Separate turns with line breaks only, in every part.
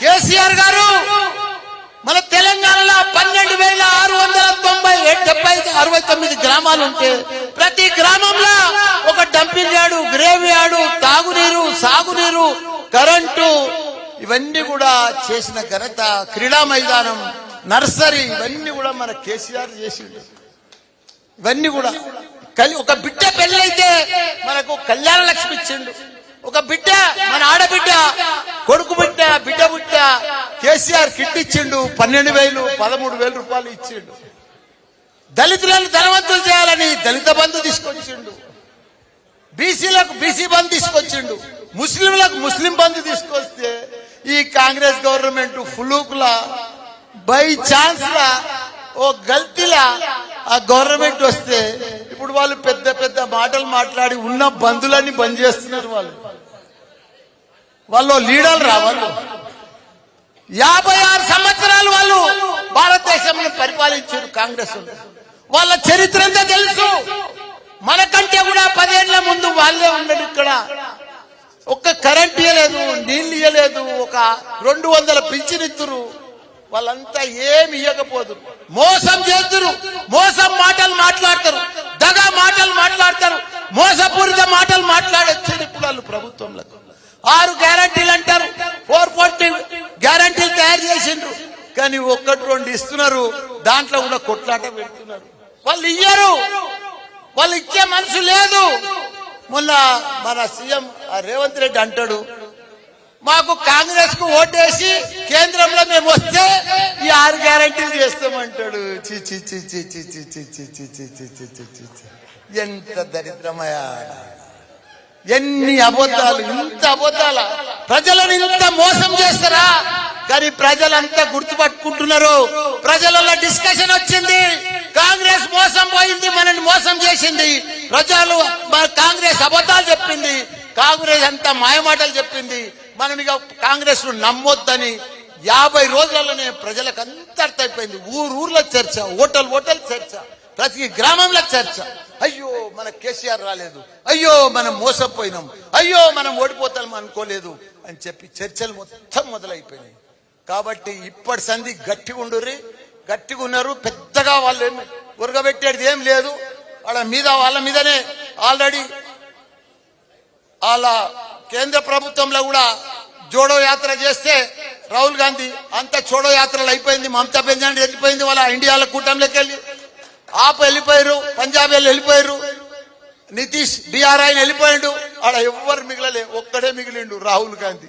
కేసీఆర్ గారు మన తెలంగాణలో పన్నెండు వేల ఆరు వందల తొంభై డెబ్బై అరవై తొమ్మిది గ్రామాలు ఉంటే ప్రతి గ్రామంలో ఒక డంపింగ్ యార్డు గ్రేవ్ యార్డు తాగునీరు సాగునీరు కరెంటు ఇవన్నీ కూడా చేసిన ఘనత క్రీడా మైదానం నర్సరీ ఇవన్నీ కూడా మన కేసీఆర్ చేసిండు. ఇవన్నీ కూడా. కలి ఒక బిడ్డ పెళ్ళైతే మనకు కళ్యాణ లక్ష్మి ఇచ్చిండు. ఒక బిడ్డ మన ఆడబిడ్డ కొడుకు బిడ్డ బిడ్డ బిడ్డ కేసీఆర్ కిట్ ఇచ్చిండు పన్నెండు వేలు పదమూడు వేల రూపాయలు ఇచ్చిండు. దళితులను ధనవంతులు చేయాలని దళిత బంధు తీసుకొచ్చిండు. బీసీలకు బీసీ బంధు తీసుకొచ్చిండు. ముస్లింలకు ముస్లిం బంధు తీసుకొస్తే ఈ కాంగ్రెస్ గవర్నమెంట్ ఫులూకులా బై ఛాన్స్ లా ఓ గల్తీలా ఆ గవర్నమెంట్ వస్తే ఇప్పుడు వాళ్ళు పెద్ద పెద్ద మాటలు మాట్లాడి ఉన్న బంధులన్నీ బంద్ చేస్తున్నారు వాళ్ళు. వాళ్ళు లీడర్లు రా వాళ్ళు యాభై ఆరు సంవత్సరాలు వాళ్ళు భారతదేశంలో పరిపాలించారు కాంగ్రెస్ వాళ్ళ. చరిత్ర అంతా తెలుసు? మనకంటే కూడా పదేళ్ళ ముందు వాళ్ళే ఉండడు ఇక్కడ. ఒక్క కరెంట్ ఇయ్యలేదు నీళ్ళు ఇయ్యలేదు ఒక రెండు వందల పింఛనిత్తురు వాళ్ళంతా ఏమి ఇవ్వకపోదు మోసం చేస్తురు మోసం మాటలు మాట్లాడతారు. దగా మాటలు మాట్లాడతారు. మోసపూరిత మాటలు మాట్లాడొచ్చారు ఇప్పుడు వాళ్ళు ప్రభుత్వంలో. ఆరు గ్యారంటీలు అంటారు ఫోర్ ఫార్టీ గ్యారంటీలు తయారు చేసిండ్రు కానీ ఒక్కటి రెండు ఇస్తున్నారు దాంట్లో కూడా కొట్లాట పెడుతున్నారు వాళ్ళు ఇయ్యరు వాళ్ళు ఇచ్చే మనసు లేదు మొన్న మన సీఎం రేవంత్ రెడ్డి అంటాడు మాకు కాంగ్రెస్కు ఓటేసి కేంద్రంలో మేము వస్తే ఈ ఆరు గ్యారంటీలు చేస్తామంటాడు ఎంత దరిద్రమయా ఎన్ని అబద్ధాలు ఇంత అబద్ధాల. ప్రజలను ఇంత మోసం చేస్తారా? కానీ ప్రజలంతా గుర్తుపట్టుకుంటున్నారు. ప్రజలలో డిస్కషన్ వచ్చింది. కాంగ్రెస్ మోసం పోయింది మనల్ని మోసం చేసింది. ప్రజలు కాంగ్రెస్ అబద్ధాలు చెప్పింది. కాంగ్రెస్ అంతా మాయమాటలు చెప్పింది. మనం ఇక కాంగ్రెస్ను నమ్మొద్దని యాభై రోజులలోనే ప్రజలకు అంత అర్థమైపోయింది. ఊరు ఊర్లో చర్చ ఓటల్ ఓటల్ చర్చ ప్రతి గ్రామంలో చర్చ. అయ్యో మన కేసీఆర్ రాలేదు. అయ్యో మనం మోసపోయినాం. అయ్యో మనం ఓడిపోతాం అనుకోలేదు అని చెప్పి చర్చలు మొత్తం మొదలైపోయినాయి. కాబట్టి ఇప్పటి సంధి గట్టిగా ఉండుర్రి. గట్టిగా ఉన్నారు. పెద్దగా వాళ్ళు ఏమి ఉరగబెట్టేది ఏం లేదు. వాళ్ళ మీద వాళ్ళ మీదనే ఆల్రెడీ వాళ్ళ కేంద్ర ప్రభుత్వంలో కూడా జోడో యాత్ర చేస్తే రాహుల్ గాంధీ అంత చోడో యాత్రలు అయిపోయింది. మమతా బెంజాని వెళ్ళిపోయింది. వాళ్ళ ఇండియాలో కూటమిలోకి వెళ్ళి ఆపు వెళ్ళిపోయారు. పంజాబ్ వెళ్ళి వెళ్ళిపోయారు. నితీష్ బీఆర్ ఆయన వెళ్ళిపోయాడు. ఆడ ఎవ్వరు మిగలలే. ఒక్కడే మిగిలిండు రాహుల్ గాంధీ.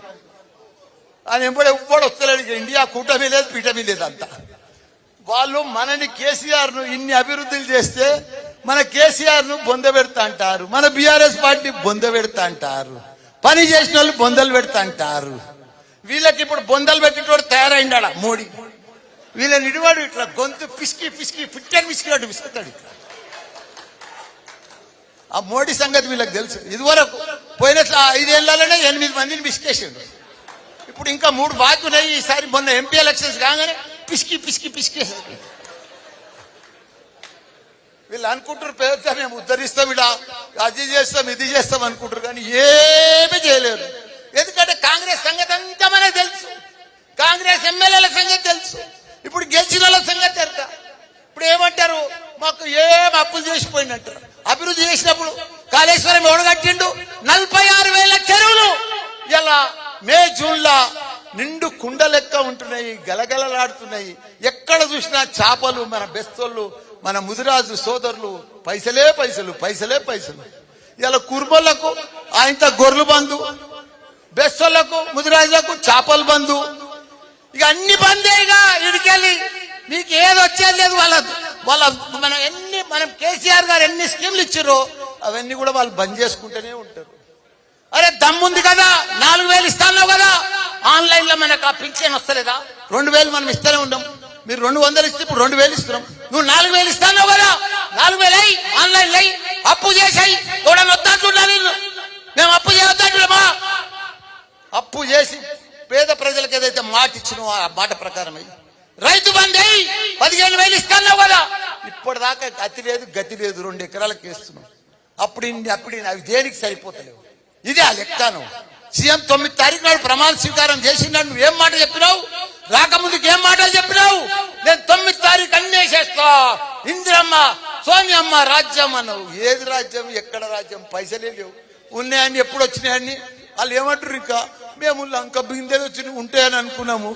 ఆయన ఎంబడి ఎవ్వడు వస్తలేడు. ఇండియా కూటమి లేదు పీఠమి లేదు అంతా. వాళ్ళు మనని కేసీఆర్ను ఇన్ని అభివృద్ధులు చేస్తే మన కేసీఆర్ను బొంద పెడతా అంటారు. మన బీఆర్ఎస్ పార్టీ బొంద పెడతా అంటారు. పని చేసిన వాళ్ళు బొందలు పెడతా అంటారు. వీళ్ళకి ఇప్పుడు బొందలు పెట్టేటోడు తయారైండా మోడీ. వీళ్ళని ఇడివాడు ఇట్లా గొంతు పిసికి పిసికి పిట్టని పిసికినట్టు పిసుకుతాడు ఇట్లా. ఆ మోడీ సంగతి వీళ్ళకి తెలుసు. ఇదివరకు పోయిన ఐదేళ్ళలోనే ఎనిమిది మందిని పిసికేసిండు ఇప్పుడు ఇంకా మూడు బాకీ ఉన్నాయి. ఈసారి మొన్న ఎంపీ ఎలక్షన్స్ కాగానే పిసికి పిసికి పిసికి. వీళ్ళు అనుకుంటారు పేరుతో మేము ఉద్ధరిస్తాం ఇలా అది చేస్తాం ఇది చేస్తాం అనుకుంటారు కానీ ఏమీ చేయలేరు. ఎందుకంటే కాంగ్రెస్ సంగతి అంతా మనకు తెలుసు. కాంగ్రెస్ ఎమ్మెల్యేల సంగతి తెలుసు. ఇప్పుడు గెలిచిన వాళ్ళ సంగతి ఎరక ఇప్పుడు ఏమంటారు? మాకు ఏం అప్పులు చేసిపోయినట్టు. అభివృద్ధి చేసినప్పుడు కాళేశ్వరం ఎవడు కట్టిండు? నలభై ఆరు వేల చెరువులు. ఇలా మే జూన్లా నిండు కుండ లెక్క ఉంటున్నాయి గలగలలాడుతున్నాయి. ఎక్కడ చూసినా చేపలు మన బెస్తోళ్ళు మన ముదిరాజు సోదరులు పైసలే పైసలు పైసలే పైసలు. ఇలా కుర్మలకు ఆయంత గొర్రెలు బంధు బెస్తోళ్ళకు ముదిరాజులకు చేపలు బంధు. ఇక అన్ని బందేగా ఇడికెళ్ళి. మీకు ఏది వచ్చేది లేదు వాళ్ళ వాళ్ళ మనం ఎన్ని మనం కేసీఆర్ గారు ఎన్ని స్కీమ్లు ఇచ్చారో అవన్నీ కూడా వాళ్ళు బంద్ చేసుకుంటూనే ఉంటారు. అరే దమ్ముంది కదా నాలుగు వేలు ఇస్తాను కదా. ఆన్లైన్లో మనకు ఆ పింఛన్ వస్తలేదా? రెండు వేలు మనం ఇస్తూనే ఉన్నాం. మీరు రెండు వందలు ఇస్తే ఇప్పుడు రెండు వేలు ఇస్తున్నాం. నువ్వు నాలుగు వేలు ఇస్తాను కదా. నాలుగు వేలు అయి ఆన్లైన్ అయి అప్పు చేసాయి. కూడా వద్దంటున్నా మేము అప్పు చేయొద్దంటున్నామా అప్పు చేసి పేద ప్రజలకు ఏదైతే మాట ఇచ్చినో ఆ మాట ప్రకారం అయ్యి. రైతు బండి అయ్యి పదిహేను వేలు ఇస్తాను కదా. ఇప్పటిదాకా గతి లేదు గతి లేదు రెండు ఎకరాలకు వేస్తున్నాం. అప్పుడు అప్పుడు అవి దేనికి సరిపోతలేవు? ఇదే ఆ లెక్కను. సీఎం తొమ్మిది తారీఖు నాడు ప్రమాణ స్వీకారం చేసిందని నువ్వు ఏం మాట చెప్పినావు? రాకముందుకు ఏం మాటలు చెప్పినావు? నేను తొమ్మిది తారీఖు అన్నీ చేస్తా. ఇందిరమ్మ సోనియమ్మ రాజ్యం అన్నావు. ఏది రాజ్యం? ఎక్కడ రాజ్యం? పైసలే లేవు. ఉన్నాయని ఎప్పుడు వచ్చినాయని వాళ్ళు ఏమంటారు ఇంకా? మేము లంక బిందెలు వచ్చి ఉంటాయని అనుకున్నాము.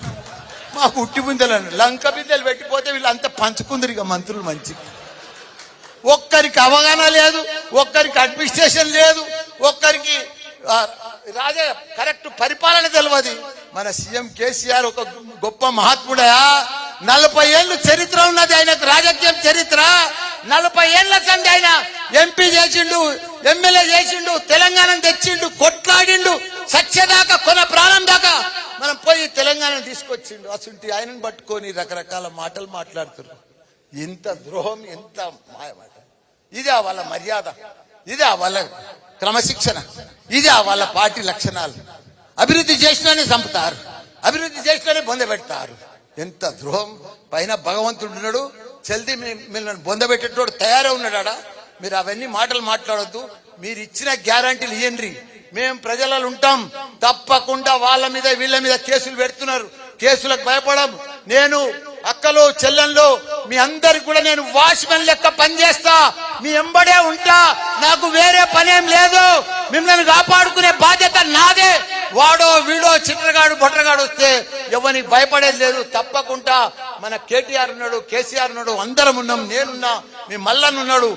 మాకు ఉట్టి బిందెలు లంక బిందెలు పెట్టిపోతే వీళ్ళంతా పంచుకుందరు ఇక మంత్రులు మంచి ఒక్కరికి అవగాహన లేదు ఒక్కరికి అడ్మినిస్ట్రేషన్ లేదు ఒక్కరికి రాజే కరెక్ట్ పరిపాలన తెలియదు మన సీఎం కేసీఆర్ ఒక గొప్ప మహాత్ముడా. నలభై ఏళ్ళు చరిత్ర ఉన్నది ఆయనకు రాజకీయం చరిత్ర. నలభై ఏళ్ళ సంది ఆయన ఎంపీ చేసిండు ఎమ్మెల్యే చేసిండు తెలంగాణ తెచ్చిండు కొట్లాడిండు సత్యదాకా కొన ప్రాణం దాకా. మనం పోయి తెలంగాణ తీసుకొచ్చిండు. అసలు ఆయనను పట్టుకొని రకరకాల మాటలు మాట్లాడుతున్నారు. ఇంత ద్రోహం ఎంత మాయమాట ఇదే వాళ్ళ మర్యాద. ఇదే వాళ్ళ క్రమశిక్షణ. ఇదే వాళ్ళ పార్టీ లక్షణాలు. అభివృద్ధి చేసినానే చంపుతారు. అభివృద్ధి చేసినానే బొందబెడతారు ఎంత ద్రోహం. పైన భగవంతుడు ఉన్నాడు. చల్ది మిమ్మల్ని బొందబెట్టేటోడు తయారై ఉన్నాడా మీరు అవన్నీ మాటలు మాట్లాడొద్దు. మీరు ఇచ్చిన గ్యారంటీలు ఇయ్యండి. మేము ప్రజలలో ఉంటాం. తప్పకుండా వాళ్ళ మీద వీళ్ళ మీద కేసులు పెడుతున్నారు. కేసులకు భయపడం. నేను అక్కలు చెల్లెళ్ళు మీ అందరికి కూడా నేను వాచ్మెన్ లెక్క పనిచేస్తా. మీ ఎంబడే ఉంటా. నాకు వేరే పనేం లేదు. మిమ్మల్ని కాపాడుకునే బాధ్యత నాదే. వాడో వీడో చిన్నగాడు బొట్రగాడు వస్తే ఎవరికి భయపడేది లేదు. తప్పకుండా మన కేటీఆర్ ఉన్నాడు కేసీఆర్ ఉన్నాడు అందరం ఉన్నాం నేనున్నా మీ మల్లన్ ఉన్నాడు.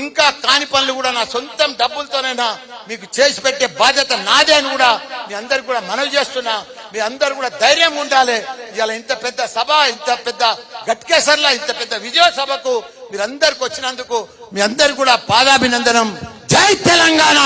ఇంకా కాని పనులు కూడా నా సొంతం డబ్బులతోనైనా మీకు చేసి పెట్టే బాధ్యత నాదే అని కూడా మీ అందరికి కూడా మనవి చేస్తున్నా మీ అందరు కూడా ధైర్యం ఉండాలి. ఇలా ఇంత పెద్ద సభ ఇంత పెద్ద గట్కేసర్ల ఇంత పెద్ద విజయ సభకు మీరందరికి వచ్చినందుకు మీ అందరు కూడా పాదాభినందనం. జై తెలంగాణ!